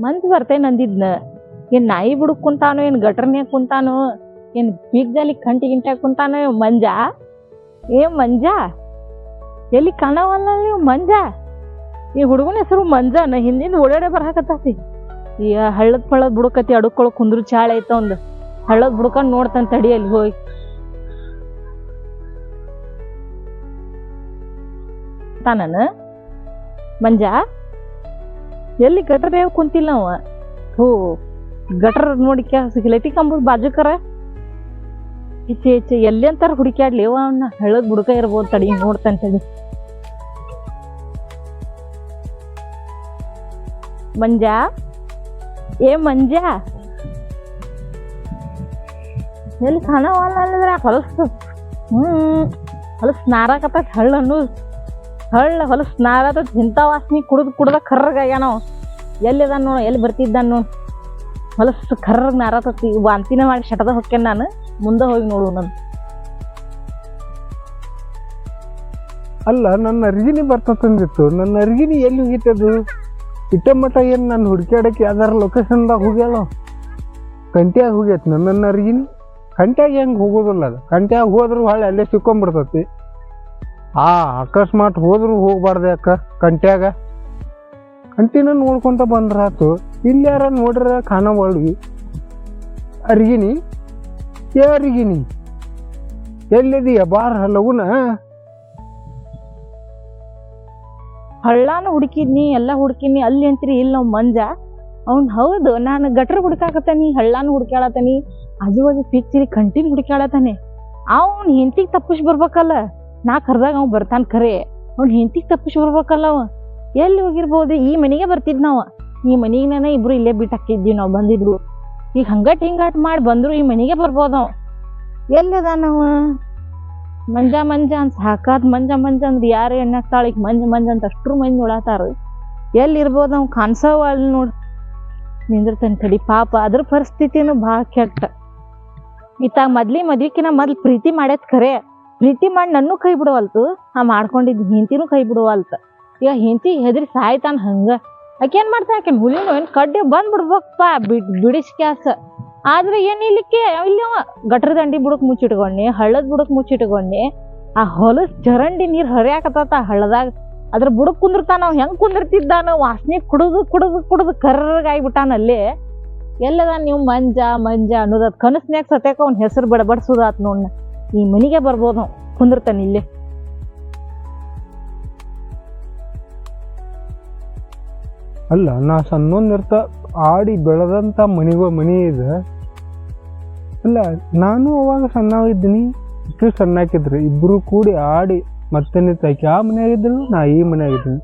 ಮಂಜ್ ಬರ್ತೇನೆ ಅಂದಿದ್ನ. ಏನ್ ನಾಯಿ ಬುಡಕ್ ಕುಂತಾನೋ, ಏನ್ ಗಟ್ರನ್ಯಾಗ ಕುಂತಾನೋ, ಏನ್ ಬೀಗ್ದಲ್ಲಿ ಕಂಟಿ ಗಿಂಟ್ಯಾಗ ಕುಂತಾನೋ ಮಂಜ? ಏ ಮಂಜ? ಎಲ್ಲಿ ಕಾಣವಲ್ಲ ನೀವು ಮಂಜ? ಈ ಹುಡುಗನ ಹೆಸರು ಮಂಜ ಹಿಂದಿನ ಓಡಾಡೇ ಬರಾಕತ್ತಾತಿ ಈ ಹಳ್ಳದ ಪಳ್ಳದ ಬುಡಕತಿ ಅಡುಕೊಳಕ್ ಕುಂದ್ರು ಚಾಳ ಐತ ಒಂದ್. ಹಳ್ಳದ ಬುಡ್ಕೊಂಡ್ ನೋಡ್ತಾನೆ ತಡಿ ಅಲ್ಲಿ ಹೋಗಿ. ತಾನನ? ಮಂಜ? ಎಲ್ಲಿ ಗಟ್ರ ಕುಂತಿಲ್ಲ ಅವ? ಹೋ ಗಟ್ರ ನೋಡಿ ಸಿಗ್ಲೈತಿ ಕಂಬ ಬಾಜುಕರ? ಈಚೆ ಈಚೆ ಎಲ್ಲಿ ಅಂತಾರ ಹುಡುಕ್ಯಾಡ್ಲಿ. ಅವ ಅವನ್ನ ಹೇಳಕ್ ಬುಡಕ ಇರ್ಬೋದು ತಡಿ ನೋಡ್ತಂತ ಹೇಳಿ ಮಂಜ? ಏ ಮಂಜ? ಎಲ್ಲಿ ಕಾಣವಲ್ಲ ಅಂದ್ರೆ ಹ್ಮ್, ಹೊಲಸು ನಾರಾಕತ್ತ ಹಳ್ಳ ಅನ್ನೋದು ಹಳ್ಳ ಹೊಲಸು ನಾರಾತ ಇಂಥ ವಾಸನೆ ಕುಡ್ದು ಕುಡ್ದ ಕರ್ರಗಾಗ್ಯಾನವ ಎಲ್ಲಿದಾನ ನೋಡು, ಎಲ್ಲಿ ಬರ್ತಿದ್ದಾನ ನೋಡು. ಹೊಲಸು ಕರ್ರಗ್ ನಾರಾತತಿ ವಾಂತಿನ ಮಾಡಿ ಶಟದ ಹೊಕ್ಕೆ ನಾನು. ಮುಂದೆ ಹೋಗಿ ನೋಡು ನಾನು. ಅಲ್ಲ, ನನ್ನ ಅರ್ಗಿನಿ ಬರ್ತದಂದಿತ್ತು ನನ್ನ ಅರ್ಗಿನಿ ಎಲ್ಲಿ ಹೋಗಿತ್ತದು? ಇಟ್ಟ ಮಠ ಏನು ನಾನು ಹುಡುಕ್ಯಾಡಕ್ಕೆ ಯಾವ್ದಾರ ಲೊಕೇಶನ್ದಾಗ ಹೋಗ್ಯಾಳ? ಕಂಟ್ಯಾಗ ಹೋಗ್ಯತ್ ನನ್ನ ಅರ್ಗಿನಿ. ಕಂಟ್ಯಾಗ ಹೆಂಗೆ ಹೋಗೋದಲ್ಲ ಅದು. ಕಂಟ್ಯಾಗ ಹೋದ್ರೆ ಹೊಳ್ಳಿ ಅಲ್ಲೇ ಸಿಕ್ಕೊಂಬಿಡ್ತತಿ. ಆ ಅಕಸ್ಮಾತ್ ಹೋದ್ರು ಹೋಗ್ಬಾರ್ದೆ ಯಾಕ ಕಂಟ್ಯಾಗ? ಕಂಟಿನ ನೋಡ್ಕೊಂತ ಬಂದ್ರಾತು ಇಲ್ಲಿ ಯಾರ ನೋಡ್ರ ಕಾಣವಲ್ವಿ ಅರಿಗಿನಿ? ಏ ಅರಿಗಿನಿ? ಎಲ್ಲಿದೀಯ ಬಾರ ಲಗುನ ಹಳ್ಳಾನು ಹುಡುಕಿದ್ನಿ, ಎಲ್ಲ ಹುಡುಕಿನಿ ಅಲ್ಲಿ ಅಂತೀರಿ ಇಲ್ಲ ನಾವು ಮಂಜ. ಅವ್ನ್ ಹೌದು, ನಾನು ಗಟ್ರ ಹುಡುಕಾಕತ್ತಾನಿ, ಹಳ್ಳಾನು ಹುಡುಕ್ಯಾಳತ್ತಾನಿ. ಆಜು ಬಾಜು ಪಿಚ್ಚಿರಿ ಕಂಟಿನ್ ಹುಡುಕ್ಯಾಳತ್ತಾನೆ. ಅವ್ನ್ ಹೆಂಡತಿಗೆ ತಪ್ಪಿಸಿ ಬರ್ಬೇಕಲ್ಲ? ನಾ ಕರ್ದಾಗ ಅವ್ ಬರ್ತಾನೆ ಖರೆ. ಅವ್ನು ಹೆಂಡತಿಗೆ ತಪ್ಪಿಸಿ ಬರ್ಬೇಕಲ್ಲ ಅವ. ಎಲ್ಲಿ ಹೋಗಿರ್ಬೋದು? ಈ ಮನೆಗೆ ಬರ್ತಿದ್ ನಾವ. ಈ ಮನೆಗೆ ಇಬ್ರು ಇಲ್ಲೇ ಬಿಟ್ಟು ಹಾಕಿದ್ವಿ, ನಾವು ಬಂದಿದ್ರು. ಈಗ ಹಂಗಟ್ ಹಿಂಗಾಟ್ ಮಾಡಿ ಬಂದ್ರು ಈ ಮನೆಗೆ ಬರ್ಬೋದು ಅವ. ಎಲ್ಲದ ನಾವ ಮಂಜ ಮಂಜ ಅಂತ ಸಾಕಾದ್ ಮಂಜ ಮಂಜ ಅಂದ್ರೆ ಯಾರು ಎಣ್ಣಾಕ್ತಾಳ ಈಗ ಮಂಜ ಮಂಜ ಅಂತ ಅಷ್ಟ್ರು ಮಂದಿ ನೋಡತ್ತಾರ ಎಲ್ಲಿ ಇರ್ಬೋದು ನಾವು ಕಾಣಿಸವ ಅಲ್ಲಿ ನೋಡ್. ನಿಂದಿರ್ತಾನೆ ಕಡಿ ಪಾಪ, ಅದ್ರ ಪರಿಸ್ಥಿತಿನೂ ಭಾಳ ಕೆಟ್ಟ. ಇತ್ತಾಗ ಮೊದ್ಲಿ ಮದ್ವಿಕಿನ ಮೊದ್ಲು ಪ್ರೀತಿ ಮಾಡೈತ್ ಖರೆ. ಪ್ರೀತಿ ಮಾಡಿ ನನ್ನೂ ಕೈ ಬಿಡವಲ್ತು. ಆ ಮಾಡ್ಕೊಂಡಿದ್ದು ಹೆಂತಿನೂ ಕೈ ಬಿಡುವಲ್ತ. ಈಗ ಹೆಂತಿ ಹೆದರಿ ಸಾಯ್ತಾನ ಹಂಗ. ಏನ್ ಮಾಡ್ತಾನ? ಆಕೆ ಹುಲಿನೂ ಏನು ಕಡ್ಡಿ ಬಂದ್ ಬಿಡ್ಬೇಕಪ್ಪ ಬಿಡ್ ಬಿಡಿಸ್ ಕ್ಯಾಸ. ಆದ್ರೆ ಏನು ಇಲ್ಲಿಕ್ಕೆ? ಇಲ್ಲಿ ಗಟ್ರ ದಂಡಿ ಬುಡಕ್ ಮುಚ್ಚಿಟ್ಕೊಂಡಿ, ಹಳ್ಳದ ಬುಡಕ್ಕೆ ಮುಚ್ಚಿಟ್ಕೊಂಡಿ. ಆ ಹೊಲಸ್ ಚರಂಡಿ ನೀರು ಹರಿಯಾಕತ್ತ ಹಳ್ಳದಾಗ. ಅದ್ರ ಬುಡಕ್ ಕುಂದಿರ್ತಾನ, ಅವ್ ಹೆಂಗ್ ಕುಂದಿರ್ತಿದ್ದಾನ, ವಾಸನೆ ಕುಡಿದು ಕುಡಿದು ಕುಡಿದು ಕರ್ರಗಾಯ್ಬಿಟ್ಟಾನ ಅಲ್ಲಿ. ಎಲ್ಲದ ನೀವು ಮಂಜ ಮಂಜ ಅನ್ನೋದ್ ಕನಸ್ನ್ಯಾಗ ಸತ್ಯಾಕ ಅವ್ನ ಹೆಸರು ಬಡಬಡಿಸೋದಾತ್ ನೋಡ್ನ ಈ ಮನೆಗೆ ಬರ್ಬೋದು ನಾವು ಕುಂದಿರ್ತಾನೆ ಇಲ್ಲಿ. ಅಲ್ಲ, ನಾ ಸಣ್ಣೊಂದಿರ್ತ ಆಡಿ ಬೆಳೆದಂಥ ಮನೆಗೋ ಮನೆ ಇದೆ. ಅಲ್ಲ, ನಾನು ಅವಾಗ ಸಣ್ಣವಿದ್ದೀನಿ ಇಷ್ಟು ಸಣ್ಣಾಕಿದ್ರಿ ಇಬ್ಬರು ಕೂಡಿ ಆಡಿ ಮತ್ತೆ ನಿಂತಾಕಿ ಆ ಮನೆಯಾಗಿದ್ದಳು, ನಾ ಈ ಮನೆಯಾಗಿದ್ದೀನಿ.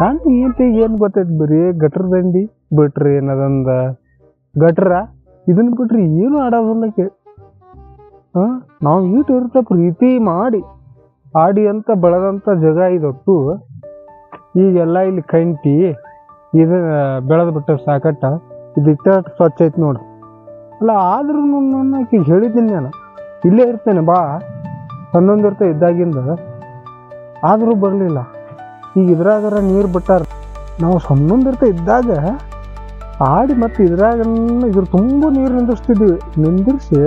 ನಾನು ಏನು ಏನು ಗೊತ್ತೈತೆ ಬರೀ ಗಟ್ರ ದಂಡಿ ಬಿಟ್ರಿ ಏನದಂದ? ಗಟ್ರ? ಇದನ್ನ ಬಿಟ್ರಿ ಏನು ಆಡೋದಿಲ್ಲಕ್ಕೆ? ಹಾಂ ನಾವು ಈಟು ಇರುತ್ತೆ ಪ್ರೀತಿ ಮಾಡಿ, ಆಡಿ ಅಂತ ಬೆಳೆದಂಥ ಜಗ ಇದೊಟ್ಟು, ಈಗೆಲ್ಲ ಇಲ್ಲಿ ಕಂಟಿ, ಇದು ಬೆಳೆದು ಬಿಟ್ಟ ಸಾಕಟ್ಟ, ಇದು ಇಟ್ಟ ಸ್ವಚ್ಛ ಐತೆ ನೋಡಿ. ಅಲ್ಲ ಆದ್ರೂ ನನ್ನ ಆಕಿಗೆ ಹೇಳಿದ್ದೀನಿ ನಾನು. ಇಲ್ಲೇ ಇರ್ತೇನೆ, ಬಾ. ಹನ್ನೊಂದು ಇರ್ತ ಇದ್ದಾಗಿಂದ. ಆದರೂ ಬರಲಿಲ್ಲ. ಈಗ ಇದ್ರಾಗರ ನೀರು ಬಿಟ್ಟಾರ. ನಾವು ಹನ್ನೊಂದು ಇರ್ತ ಇದ್ದಾಗ, ಆಡಿ ಮತ್ತು ಇದ್ರಾಗ ಇದ್ರ ತುಂಬ ನೀರು ನಿಂದಿರ್ಸ್ತಿದ್ವಿ. ನಿಂದಿರ್ಸಿ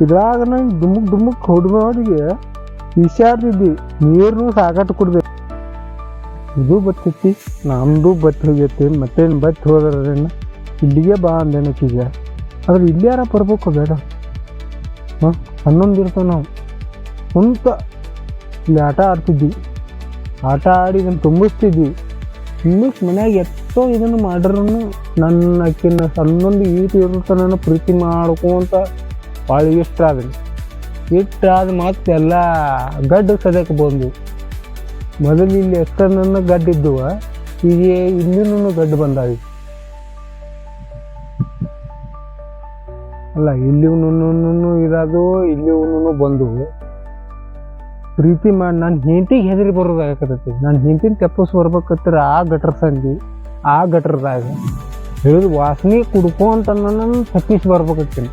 ಇದ್ರಾಗನ ಡುಮುಕ್ ಡುಮುಕ್ ಹೊಡ್ದೋಡಿಗೆ ಈಶಾಡ್ತಿದ್ವಿ ನೀರನ್ನು ಸಾಕಟ್ಟು ಕುಡ್ದೆ. ಇದು ಬತ್ತೈತಿ, ನಮ್ದು ಬತ್ತಿ ಹೋಗೈತಿ, ಮತ್ತೇನು ಬತ್ತಿ ಹೋದ್ರೇನು ಇಲ್ಲಿಗೆ ಬಾ ಅಂದೇನಕ್ಕೀಗ ಆದ್ರೆ ಇಲ್ಲಿ ಯಾರ ಬರ್ಬೇಕು ಬೇಡ. ಹಾಂ, ಹನ್ನೊಂದು ಇರ್ತಾವ ನಾವು. ಕುಂತ ಇಲ್ಲಿ ಆಟ ಆಡ್ತಿದ್ವಿ ಆಟ ಆಡಿ ಇದನ್ನು ತುಂಬಿಸ್ತಿದ್ವಿ ತುಂಬಿಸ್ ಮನ್ಯಾಗ ಎಷ್ಟೋ ಇದನ್ನು ಮಾಡ್ರೂ ನನ್ನ ಅಕ್ಕಿನ ಸಣ್ಣೊಂದು ಈಟು ಇರುತ್ತೆ ನಾನು ಪ್ರೀತಿ ಮಾಡ್ಕೊಂತ ಭಾಳ ಇಷ್ಟ ಆದ್ರಿ. ಇಷ್ಟ ಆದ ಮತ್ತೆ ಎಲ್ಲ ಗಡ್ಡ ಸದ್ಯಕ್ಕೆ ಬಂದು ಮೊದಲು ಇಲ್ಲಿ ಎಷ್ಟನ್ನು ನನ್ನ ಗಡ್ಡ ಇದ್ದುವ ಈಗ ಇಲ್ಲಿನೂ ಗಡ್ಡು ಬಂದಾವಿ ಅಲ್ಲ ಇಲ್ಲಿವನು ಇರೋದು ಇಲ್ಲಿವನು ಬಂದು ಪ್ರೀತಿ ಮಾಡಿ, ನಾನು ಹೆಂಡತಿಗೆ ಹೆದರಿ ಬರೋದಾಗತ್ತೈತಿ ನಾನು ಹೆಂಡತಿನ ತೆಪ್ಪಸ್ ಬರ್ಬೇಕತ್ತರ ಆ ಗಟ್ರ ಸಂಧಿ, ಆ ಗಟ್ರದಾಗ. ಹೇಳಿದ್ರು ವಾಸನೆ ಕುಡ್ಕೊಂತ ನನ್ನ ತಪ್ಪಿಸಿ ಬರ್ಬೇಕತ್ತೀನಿ.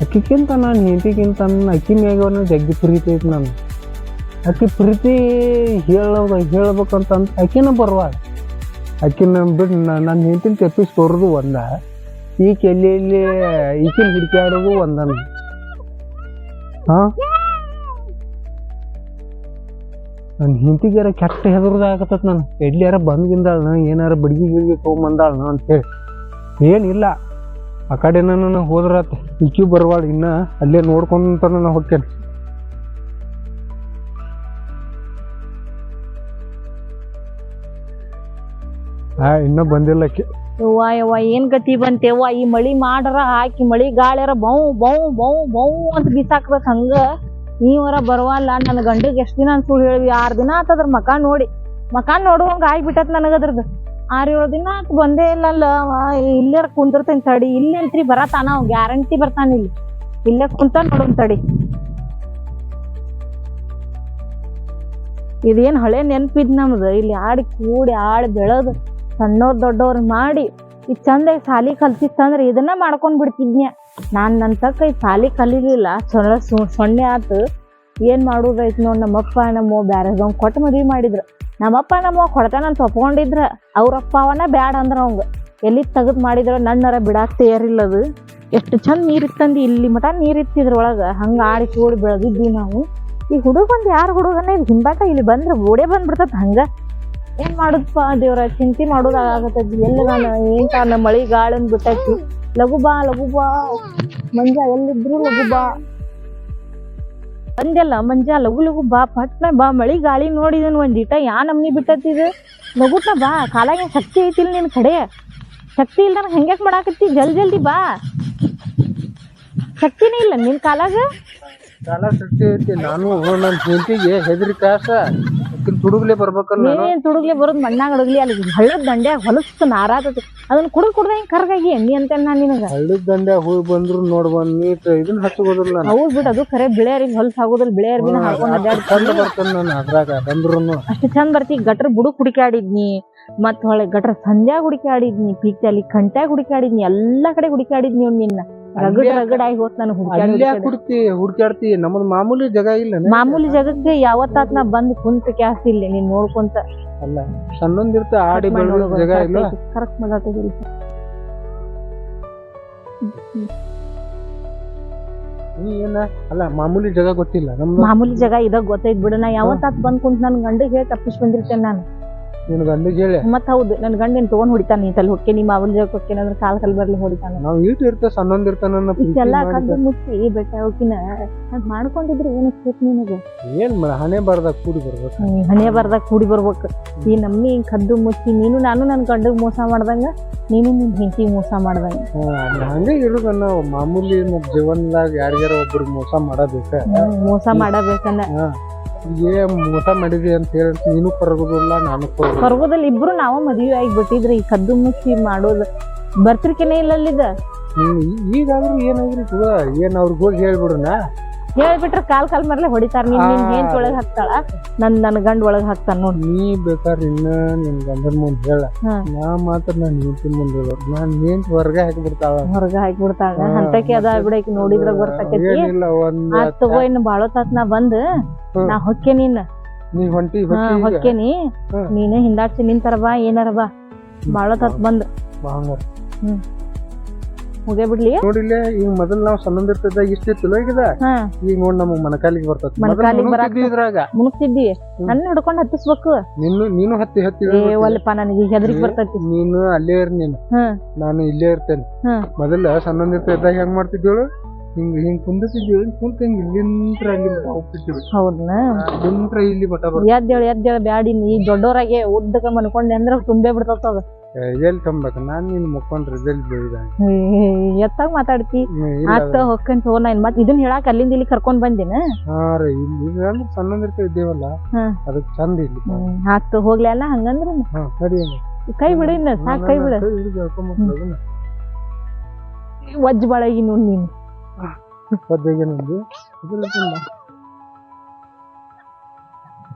ಅಕ್ಕಿಕ್ಕಿಂತ ನಾನು ಹೆಂಡತಿಗಿಂತ ನನ್ನ ಅಕ್ಕಿ ಮ್ಯಾಗವನ್ನ ಜಗ್ಗಿ ಪ್ರೀತಿ ಐತಿ ನಾನು ಅಕ್ಕಿ ಪ್ರೀತಿ ಹೇಳ ಹೇಳ್ಬೇಕಂತ ಬರುವ ಬರುವಾಗ. ಆಕಿನ ಬಿಟ್ಟು ನನ್ನ ಹೆಂಡತಿನ ತೆಪ್ಪಿಸಿ ಬರೋದು ಒಂದ. ಈ ಎಲ್ಲಿ ಈಕಿನ ಹುಡುಕ್ಯಾಡೋದು ಒಂದನ ಹಾಂ? ನನ್ನ ಹೆಂಡತಿಗಾರ ಕೆಟ್ಟ ಹೆದರ್ದಾಗತ್ತ ನಾನು. ಎಲ್ಲಿಯಾರ ಬಂದ್ಗಿಂದಾಳ ಏನಾರ ಬಡ್ಗಿ ಗಿಡ್ಗಿ ಅಂತ ಹೇಳಿ. ಏನಿಲ್ಲ. ಆ ಕಡೆ ನಾನು ಹೋದ್ರಾತು ಈಕಿ ಬರ್ವಾಳ, ಇನ್ನ ಅಲ್ಲೇ ನೋಡ್ಕೊಂತ ನಾನು ಹೋಗ್ತೇನೆ. ಹಾ, ಇನ್ನೂ ಬಂದಿಲ್ಲ ಯವ್ವ ಯವ್ವ, ಏನ್ ಗತಿ ಬಂತೇವ್ವ? ಈ ಮಳಿ ಮಾಡರ, ಹಾಕಿ ಮಳಿ ಗಾಳಿಯರ, ಬೌ ಬೌ ಬೌ ಬೌ ಅಂತ ಬಿಸಾಕ್ಬೇಕ ಹಂಗ. ನೀವರ ಬರವಲ್ಲ ನನ್ನ ಗಂಡಗ್ ಎಷ್ಟ್ ದಿನ ಅಂತ ಹೇಳಿ ಆರ್ ದಿನ ಆತದ್ರ ಮಕ ನೋಡಿ. ಮಕ ನೋಡುವಂಗ ಆಗ್ಬಿಟ್ಟತ್ ನನಗದ್ರದ್ದು ಆರ್ ಏಳು ದಿನ ಬಂದೇ ಇಲ್ಲಲ್ಲ ಇಲ್ಲೇ ಕುಂದಿರ್ತೇನೆ ತಡಿ. ಇಲ್ಲೇಂತ್ರಿ ಬರತಾನ ಗ್ಯಾರಂಟಿ ಬರ್ತಾನ ಇಲ್ಲಿ. ಇಲ್ಲೇ ಕುಂತ ನೋಡೋನ್ ತಡಿ. ಇದೇನ್ ಹಳೆ ನೆನ್ಪಿದ್ ನಮ್ದು. ಇಲ್ಲಿ ಆಡಿ ಕೂಡಿ ಆಡಿ ಬೆಳದ್ ಸಣ್ಣವ್ರು ದೊಡ್ಡವ್ರು ಮಾಡಿ ಈ ಚಂದ ಸಾಲಿ ಕಲ್ತಿತ್ತಂದ್ರೆ ಇದನ್ನ ಮಾಡ್ಕೊಂಡ್ ಬಿಡ್ತಿದ್ನ್ಯ. ನಾನ್ ನನ್ ತಕ್ಕ ಈ ಸಾಲಿ ಕಲೀಲಿಲ್ಲ. ಸು- ಸೊನ್ನೆ ಆತು. ಏನ್ ಮಾಡೋದೈತ್ ನೋಡ್ ನಮ್ಮಪ್ಪ ನಮ್ಮ ಬ್ಯಾರೆದವ್ ಕೊಟ್ಟು ಮದ್ವಿ ಮಾಡಿದ್ರು. ನಮ್ಮಪ್ಪ ನಮ್ಮ ಕೊಡ್ತಾನಂತ ಒಪ್ಕೊಂಡಿದ್ರ ಅವ್ರಪ್ಪ ಅವನ ಬ್ಯಾಡ ಅಂದ್ರ ಅವಂಗ. ಎಲ್ಲಿ ತೆಗದ್ ಮಾಡಿದ್ರ ನನ್ನರ ಬಿಡಾಕ್ ತಯಾರಿಲ್ಲದು. ಎಷ್ಟು ಚಂದ ನೀರಿತ್ತಂದು ಇಲ್ಲಿ ಮಟ ಒಳಗ. ಹಂಗ ಆಡಿ ಕೂಡಿ ಬೆಳೆದಿದ್ವಿ ನಾವು. ಈ ಹುಡುಗ ಒಂದ್ ಯಾರ್ ಹುಡುಗನ ಇದು ಹಿಂಬಾಕ ಇಲ್ಲಿ ಬಂದ್ರೆ ಓಡೇ ಬಂದ್ಬಿಡ್ತದ ಹಂಗ. ಏನ್ ಮಾಡುದಪ್ಪ ದೇವ್ರ ಚಿಂತೆ ಮಾಡೋದಾಗತ್ತದ ಎಲ್ಲಿ ನಾನು ಏನು ಕಾರಣ ಮಳಿ ಗಾಳಿ ಬಿಟ್ಟೈತಿ ಲಘು ಬಾ ಲಘು ಬಾ. ಮಂಜ ಎಲ್ಲಿದ್ರು ಲಘು ಬಾ. ಬಂದೆಲ್ಲ ಮಂಜ ಲಘು ಲಗು ಬಾ, ಪಟ್ನ ಬಾ, ಮಳಿ ಗಾಳಿ ನೋಡಿದನ್ ಒಂದಿಟ ಯಾ ನಮ್ನಿ ಬಿಟ್ಟತ್ತಿದ ಮಗುಟ್ನ ಬಾ ಕಾಲಾಗ ಶಕ್ತಿ ಐತಿಲ್ ನಿನ್ ಕಡೆ. ಶಕ್ತಿ ಇಲ್ದ ಹೆಂಗ್ಯಾಕೆ ಮಾಡಾಕತ್ತಿ? ಜಲ್ ಜಲ್ದಿ ಬಾ. ಶಕ್ತಿನೇ ಇಲ್ಲ ನಿನ್ ಕಾಲಾಗ? ಕಾಲ ಶಕ್ತಿ ಐತಿ, ನಾನು ನನ್ನ ಹೆದ್ರಿ ಕಾಸ. ತುಡುಗ್ಲೆ ಬರ್ಬೇಕಲ್ಲ ಏನ್ ತುಡುಗ್ಲೆ ಬರೋದ್ ಮಣ್ಣಾಗ ಅಡಗ್ಲಿ ಅಲ್ಲಿ ಹಳ್ಳದ ದಂಡೆ ಹೊಲಸ್ತು ನಾರಾತತಿ. ಅದನ್ನ ಕುಡ್ದ್ ಕುಡ್ದ ಹಿಂಗ್ ಕರ್ಗಾಗಿ ಎಣ್ಣಿ ಅಂತ ನಾನ್ ನಿನಗ. ಹಳ್ಳದ ದಂಡೆ ಹೋಗಿ ಬಂದ್ರು ನೋಡ್ ಬಂದ್ ನೀಟ್ ಇದನ್ನ ಹಚ್ಚಗೋದಿಲ್ಲ ಹೌದ್ ಬಿಡ ಅದು ಖರೆ ಬಿಳೆಯರಿಗೆ ಹೊಲ್ಸ್ ಆಗೋದಿಲ್ಲ ಬಿಳೆಯರ್ ಬಿನ ಚಂದ ಬರ್ತೇನೆ ನಾನು ಅದ್ರಾಗ ಬಂದ್ರು ಅಷ್ಟು ಚಂದ ಬರ್ತಿ ಗಟ್ರ ಬುಡುಕ್ ಹುಡುಕಾಡಿದ್ನಿ ಮತ್ ಹೊಳೆ ಗಟ್ರ ಸಂಧ್ಯಾಗ ಹುಡುಕಾಡಿದ್ನಿ ಪೀಕ್ದಲ್ಲಿ ಕಂಟ್ಯಾಗ ಹುಡುಕಾಡಿದ್ನಿ ಎಲ್ಲಾ ಕಡೆ ಹುಡುಕಾಡಿದ್ನಿ ಅವ್ನು ನಿನ್ನ. ರಗಡ್ ರಗಡ್ ಆಗಿ ಹೋತ್ ನಾನು ಅಲ್ಲೇ ಹುಡುಕ್ತಿ ಹುಡ್ಕ್ಯಾಡ್ತಿ ನಮ್ಮದ್ ಮಾಮೂಲಿ ಜಾಗ ಇಲ್ಲ ಮಾಮೂಲಿ ಜಗಕ್ಕೆ ಯಾವತ್ತಾತ್ ನಾ ಬಂದ್ ಕುಂತ ಕ್ಯಾಸ್ ಇಲ್ಲ ನೀನ್ ನೋಡ್ಕೊಂತ. ಅಲ್ಲ ಸಣ್ಣೊಂದಿರ್ತ ಆಡಿ ಬೆಳೆದ ಜಾಗ ಇಲ್ಲ? ಕರೆಕ್ಟ್ ಮಾತಾಡ್ತಿದ್ರಿ ನೀ ಏನ ಅಲ್ಲ ಮಾಮೂಲಿ ಜಗ ಗೊತ್ತಿಲ್ಲ ನಮ್ಮ ಮಾಮೂಲಿ ಜಾಗ ಇದಾಗ ಗೊತ್ತೈತ್ ಬಿಡ ನಾ ಯಾವತ್ತಾತ್ ಬಂದ್ ಕುಂತ ನನ್ ಗಂಡಗ್ ಹೇಳಿ ತಪ್ಪಿಸ್ ಬಂದಿರ್ತೇನೆ ನಾನು. ನಿನ್ ಗಂಡಿಗೆ ಹೇಳಿ. ಮತ್ ಹೌದು ನನ್ ಗಂಡ ಏನ್ ತಗೊಂಡ್ ಹೊಡಿತಾನ ನೀ ತಲೆ ಹೊಕ್ಕೆ ನೀ ಅವನ ಜಾಗ ಹೊಕ್ಕೆ ಅಂದ್ರೆ ಕಾಲ್ ಕಲ್ ಬರ್ಲಿ ಹೊಡಿತಾನ. ನಾವ್ ಈಟ್ ಇರ್ತ ನನ್ನ ಪ್ರೀತಿ ಇಷ್ಟೆಲ್ಲ ಕದ್ದು ಮುಚ್ಚಿ ಬೆಟ್ಟ ಹೋಗಿನ ಅದ್ ಮಾಡ್ಕೊಂಡಿದ್ರೆ ಏನಕ್ಕೆ ನಿನಗೆ. ಏನ್ ಹಣೆ ಬಾರ್ದಾಗ ಕೂಡಿ ಬರ್ಬೇಕು. ಹಣೆ ಬರ್ದಾಗ ಕೂಡಿ ಬರ್ಬೇಕು. ಈ ನಮ್ಮಿ ಹಿಂಗ್ ಕದ್ದು ಮುಚ್ಚಿ ನೀನು ನಾನು ನನ್ ಗಂಡಗ್ ಮೋಸ ಮಾಡ್ದಂಗ ನೀನು ನಿನ್ ಹೆಂಡತಿ ಮೋಸ ಮಾಡ್ದಂಗ. ಹಂಗೆ ಇರೋದನ್ನ ಮಾಮೂಲಿ ನಮ್ ಜೀವನದಾಗ ಯಾರಿಗಾರ ಒಬ್ರಿಗೆ ಮೋಸ ಮಾಡಬೇಕ. ಮೋಸ ಮಾಡಬೇಕನ್ನ. ಏ ಮೋಸ ಮಾಡಿದಿ ಅಂತ ಹೇಳಿ ನೀನು ಕರಗುದಿಲ್ಲ ನಾನು ಪರಗೋದಿಲ್ಲ. ಹೊರಗೋದಲ್ಲಿ ಇಬ್ರು ನಾವ ಮದ್ವಿ ಆಗಿ ಬಿಟ್ಟಿದ್ರಿ ಈ ಕದ್ದು ಮುಚ್ಚಿ ಮಾಡೋದು ಬರ್ತಿರ್ಕೇನೆ ಇಲ್ಲ ಅಲ್ಲಿದ ಹ್ಮ್ ಈ- ಈಗಾದ್ರೂ ಏನಾಗ್ರಿ ಏನ್ ಅವ್ರಿಗೆ ಹೋಗಿ ಹೇಳ್ಬಿಡುನ ಹೇಳ್ಬಿಟ್ರ ಕಾಲ್ ಕಾಲ್ ಮೇಲೆ ಹೊಡಿತಾರ. ನಿನ್ ನಿನ್ ಆ. ಹೆಂಡತಿ ಒಳಗ್ ಹಾಕ್ತಾಳ? ನನ್ ನನ್ ಗಂಡ ಒಳಗ್ ಹಾಕ್ತಾನ ನೋಡಿ. ನೀ ಬೇಕಾರ ಇನ್ನ ನಿನ್ ಗಂಡನ ಮುಂದೆ ಹೇಳ. ಹ್ಮ್. ನಾ ಮಾತ್ರ ನನ್ನ ಹೆಂಡತಿ ಮುಂದೆ ಹೇಳ. ನಾನ್ ಹೆಂಡತಿ ಹೊರಗೆ ಹಾಕಿಬಿಡ್ತಾಳ? ಹೊರಗ ಹಾಕ್ಬಿಡ್ತಾಳ. ಹಾ. ಅಂತಕಿ ಅದ ಬಿಡಕಿ ನೋಡಿದ್ರ ಗೊತ್ತಾಕೈತಿ ಏನಿಲ್ಲ ಒಂದ್ ಆತ್ ತಗೋ ಇನ್ನು ಬಾಳೋತಾತ್ ನಾ ಬಂದ್. ನಾ ಹೊಕ್ಕೆ ನೀನ್. ನೀ ಹೊಂಟಿ ಹಾ ಹೊಟ್ಟಿ ಈಗ? ಹೊಕ್ಕೇನಿ ಹ್ಮ್. ನೀನ ಹಿಂದಾಡ್ಸಿ ನಿಂತಾರ ಬಾ ಏನಾರ ಬಾ. ಬಾಳೋತಾತ್ ಬಂದ್. ಬಾ ಹಂಗಾರ. ಹೋಗೇ ಬಿಡ್ಲಿ? ನೋಡಿಲ್ಲ ಈಗ ಮೊದಲ್ ನಾವ್ ಸಣ್ಣಂದಿರ್ತದ ಇಷ್ಟ ಚಲೋ ಆಗಿದೆ. ಹಾ. ಈಗ ನೋಡ್ ನಮಗ್ ಮನಕಾಲಿಗೆ ಬರ್ತದ. ಮನಕಾಲಿಗೆ ಬರಾಕ್ ಇದ್ರಾಗ. ಮುನುಗ್ತಿದ್ದಿ ನನ್ನ ಹಿಡ್ಕೊಂಡ್ ಹತ್ತಿಸ್ಬೇಕು. ನೀನು ನೀನು ಹತ್ತಿ ಹತ್ತಿ ಒಲ್ಲಪ್ಪ ನನಗೆ ಹೆದರಿಕ್ ಬರ್ತೈತಿ. ನೀನು ಅಲ್ಲೇ ಇರ್ ನೀನು. ನಾನು ಇಲ್ಲೇ ಇರ್ತೇನೆ. ಮೊದಲ ಸಣ್ಣಂದಿರ್ತಿದ್ದಾಗ ಹೆಂಗ್ ಮಾಡ್ತಿದ್ದೇಳು? ಹಿಂಗ್ ಹಿಂಗ್ ಕುಂದಿಸಿದ್ವಿ ಕುಂತ ಹಿಂಗ್ ಇಲ್ಲಿಂತ್ರ ಅಲ್ಲಿ ಹೋಗ್ತಿದ್ವಿ ಹೌದನ? ಅಲ್ಲಿಂತ್ರ ಇಲ್ಲಿ ಬಟ ಬರ್ತದೆ ಎದ್ದೇಳು ಎದ್ದೇಳ ಬ್ಯಾಡಿ ನೀ ದೊಡ್ಡೋರಾಗೆ ಉದ್ದಕ ಮನ್ಕೊಂಡೆ ಅಂದ್ರ ತುಂಬೇ ಬಿಡ್ತದ ಎಲ್ಲಿ ತಂಬೇಕು? ನಾನ್ ನಿನ್ ಮುಕ್ಕೊಂಡ್ ರಿಸಲ್ಟ್ ಬೆಳಿದ ಎತ್ತಾಗ ಮಾತಾಡ್ತಿ? ಆತ ಹೊಕ್ಕಂತ ತಗೋ ನಾ ಮತ್ ಇದನ್ ಹೇಳಾಕ ಅಲ್ಲಿಂದ ಇಲ್ಲಿ ಕರ್ಕೊಂಡ್ ಬಂದಿನ? ಹಾ ರೀ ಇಲ್ಲಿ ಇದು ಅಂದ್ರೆ ಸಣ್ಣಂದಿರ್ತ ಇದ್ದೇವಲ್ಲ. ಅದಕ್ಕೆ ಚಂದ ಇಲ್ಲಿ ಆತ ಹೋಗ್ಲಿ ಅಲ್ಲ ಹಂಗಂದ್ರ ಹಾ ಕೈ ಬಿಡ ಇನ್ನ ಸಾಕ್ ಕೈ ಬಿಡ. ವಜ್ಜ ಬಳಗಿ ನೋಡ್ ನೀನು.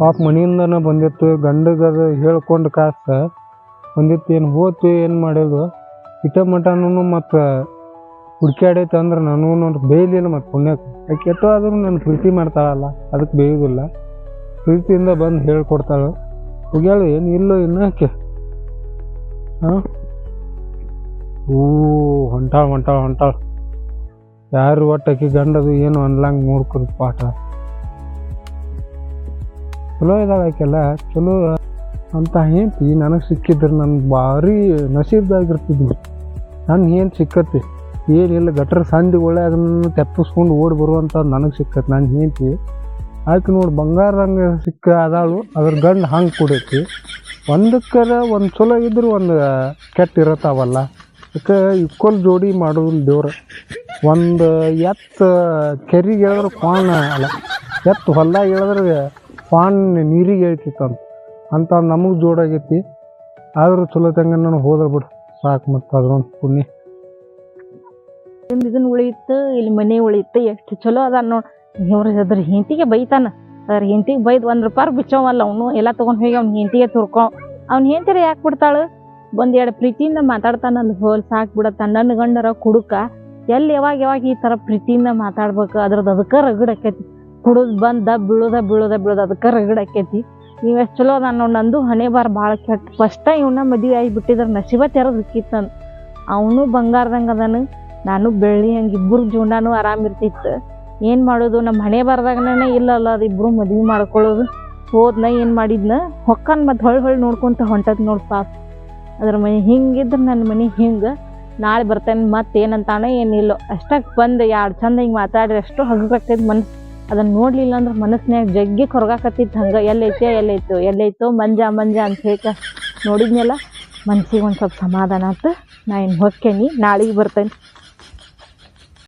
ಪಾಪ ಮನೆಯಿಂದನ ಬಂದಿತ್ತು ಗಂಡಗದ ಹೇಳ್ಕೊಂಡು ಕಾಸ ಬಂದಿತ್ತು ಏನು ಹೋತು, ಏನು ಮಾಡೋದು? ಇಟ ಮಟನೂ ಮತ್ತು ಹುಡ್ಕ್ಯಾಡೈತೆ ಅಂದ್ರೆ ನಾನು ನೋಡಿ ಬೇಯಲಿಲ್ಲ ಮತ್ತು ಪುಣ್ಯಕ್ಕೆ. ಯಾಕೆ ಎಷ್ಟೋ ಆದರೂ ನನ್ನ ಪ್ರೀತಿ ಮಾಡ್ತಾಳಲ್ಲ ಅದಕ್ಕೆ ಬೇಯೋದಿಲ್ಲ. ಪ್ರೀತಿಯಿಂದ ಬಂದು ಹೇಳ್ಕೊಡ್ತಾಳೆ. ಹೋಗ್ಯಾಳು, ಏನು ಇಲ್ಲೋ ಇನ್ನೂ ಆಕೆ? ಹಾಂ ಹೂ, ಹೊಂಟಾಳು ಹೊಂಟಾಳು ಹೊಂಟಾಳು. ಯಾರು ಒಟ್ಟಕ್ಕೆ ಗಂಡದು ಏನು ಅನ್ಲಂಗೆ ನೋಡ್ಕೊದು ಪಾಠ. ಚಲೋ ಇದ್ದಾಳೆ ಆಕೆಲ್ಲ, ಚಲೋ ಅಂತ ಹೆಂಡ್ತಿ ನನಗೆ ಸಿಕ್ಕಿದ್ರೆ ನನ್ನ ಭಾರಿ ನಸೀಬ್ದಾಗಿರ್ತಿದ್ವಿ ನನ್ನ ಏನು ಸಿಕ್ಕತ್ತಿ ಏನಿಲ್ಲ, ಗಟ್ರ ಸಂಧಿ ಒಳ್ಳೆ ಅದನ್ನು ತೆಪ್ಪಿಸ್ಕೊಂಡು ಓಡಿ ಬರುವಂಥ ನನಗೆ ಸಿಕ್ಕತ್ತೆ ನನ್ನ ಹೆಂಡ್ತಿ. ಆಕೆ ನೋಡಿ, ಬಂಗಾರ ಹಂಗೆ ಸಿಕ್ಕ ಅದಾಳು ಅದ್ರ ಗಂಡು ಹಂಗೆ ಕುಡೈತಿ. ಒಂದಕ್ಕರ ಒಂದು ಚಲೋ ಇದ್ರೆ ಒಂದು ಕೆಟ್ಟ ಇರತ್ತಾವಲ್ಲ ಅದಕ್ಕೆ ಇಕ್ವಲ್ ಜೋಡಿ ಮಾಡೋದು ದೇವ್ರ. ಒಂದು ಎತ್ತು ಕೆರಿಗೆ ಹೇಳಿದ್ರೆ ಪಾನ್ ಅಲ್ಲ. ಎತ್ತು ಹೊಲ್ದಾಗ ಹೇಳಿದ್ರೆ ಪಾನ್ ನೀರಿಗೆ ಹೇಳ್ತಿತ್ತಂತ. ಅಂತ ನಮಗೆ ಜೋಡಾಗೈತಿ. ಆದರೂ ಚಲೋ ತಂಗ ನಾನು ಹೋದ್ರೆ ಬಿಡು. ಸಾಕು ಮತ್ತು ಅದ್ರೊಂದು ಪುಣ್ಯ. ಇದನ್ನು ಉಳಿಯಿತು ಇಲ್ಲಿ ಮನೆ ಉಳಿಯಿತು ಎಷ್ಟು ಚಲೋ ಅದ ನೋಡಿ. ಇವ್ರ ಅದ್ರ ಹೆಂಡತಿಗೆ ಬೈತಾನ. ಅದ್ರ ಹೆಂಡತಿಗೆ ಬೈದು ಒಂದು ರೂಪಾಯಿ ಬಿಚ್ಚವಲ್ಲ, ಅವನು ಎಲ್ಲ ತಗೊಂಡ್ ಹೋಗಿ ಅವ್ನ ಹೆಂಡತಿಗೆ ತುರ್ಕೊ. ಅವ್ನ ಹೆಂಡತಿರ ಯಾಕೆ ಬಿಡ್ತಾಳು? ಒಂದು ಎರಡು ಪ್ರೀತಿಯಿಂದ ಮಾತಾಡ್ತಾನಲ್ಲ ಹೋಲ್ ಸಾಕ್ ಬಿಡತ್ತ. ನನ್ನ ಗಂಡರ ಕುಡುಕ ಎಲ್ಲಿ ಯಾವಾಗ ಯಾವಾಗ ಈ ತರ ಪ್ರೀತಿಯಿಂದ ಮಾತಾಡ್ಬೇಕು? ಅದ್ರದ್ದು ಅದಕ್ಕೆ ರಗಡ್ ಆಕೈತಿ. ಕುಡುದ್ ಬಂದ, ಬೀಳುದ ಬೀಳುದ ಬೀಳುದ, ಅದಕ್ಕೆ ರಗಡ್ ಆಕೈತಿ. ನೀವ್ ಚಲೋ ಅದ ನೋಡಿ ನಂದು. ಹಣೆ ಬಾರ್ ಭಾಳ ಕೆಟ್ಟ. ಫಸ್ಟ ಇವನ್ನ ಮದುವೆ ಆಗಿ ಬಿಟ್ಟಿದ್ರ ನಸೀಬ ತೆರದ್ ಅವನು ಬಂಗಾರದಂಗ ಅದಾನ. ನಾನು ಬೆಳ್ಳಿ ಹಂಗೆ ಇಬ್ಬರು ಜೀವನಾನು ಆರಾಮ್ ಇರ್ತಿತ್ತು. ಏನು ಮಾಡೋದು? ನಮ್ಮ ಹಣೆ ಬಾರ್ದಾಗನೇ ಇಲ್ಲಲ್ಲ ಅದು ಇಬ್ಬರು ಮದುವೆ ಮಾಡ್ಕೊಳ್ಳೋದು. ಹೋದ್ನ ಏನು ಮಾಡಿದ್ನ? ಹೊಕ್ಕನ್ ಮತ್ತು ಹೊಳ್ ಹೊಳ್ ನೋಡ್ಕೊಂತ ಹೊಂಟದ್ ನೋಡಿ ಪಾಪ. ಅದ್ರ ಮನೆ ಹಿಂಗಿದ್ರೆ ನನ್ನ ಮನೆ ಹಿಂಗೆ. ನಾಳೆ ಬರ್ತೇನೆ ಮತ್ತೆ ಏನಂತಾನೆ ಏನಿಲ್ಲೋ. ಅಷ್ಟಕ್ಕೆ ಬಂದು ಎರಡು ಚಂದ ಹಿಂಗೆ ಮಾತಾಡಿದ್ರೆ ಅಷ್ಟು ಹಗ್ಗಕ್ಕೆ ಮನ್ಸು. ಅದನ್ನ ನೋಡ್ಲಿಲ್ಲ ಅಂದ್ರೆ ಮನಸ್ನ್ಯಾಗ ಜಗ್ಗಿ ಕೊರಗಾಕತ್ತಿತ್ತು ಹಂಗೆ, ಎಲ್ಲೈತೆ, ಎಲ್ಲೈತೋ ಎಲ್ಲೈತೋ, ಮಂಜ ಮಂಜ ಅಂತ ಹೇಳ್ಕ ನೋಡಿದ್ನಲ್ಲ ಮನ್ಸಿಗೆ ಒಂದು ಸ್ವಲ್ಪ ಸಮಾಧಾನ ಆತು. ನಾ ಇನ್ನು ಹೊಕ್ಕೇನಿ, ನಾಳೆಗೆ ಬರ್ತೇನೆ.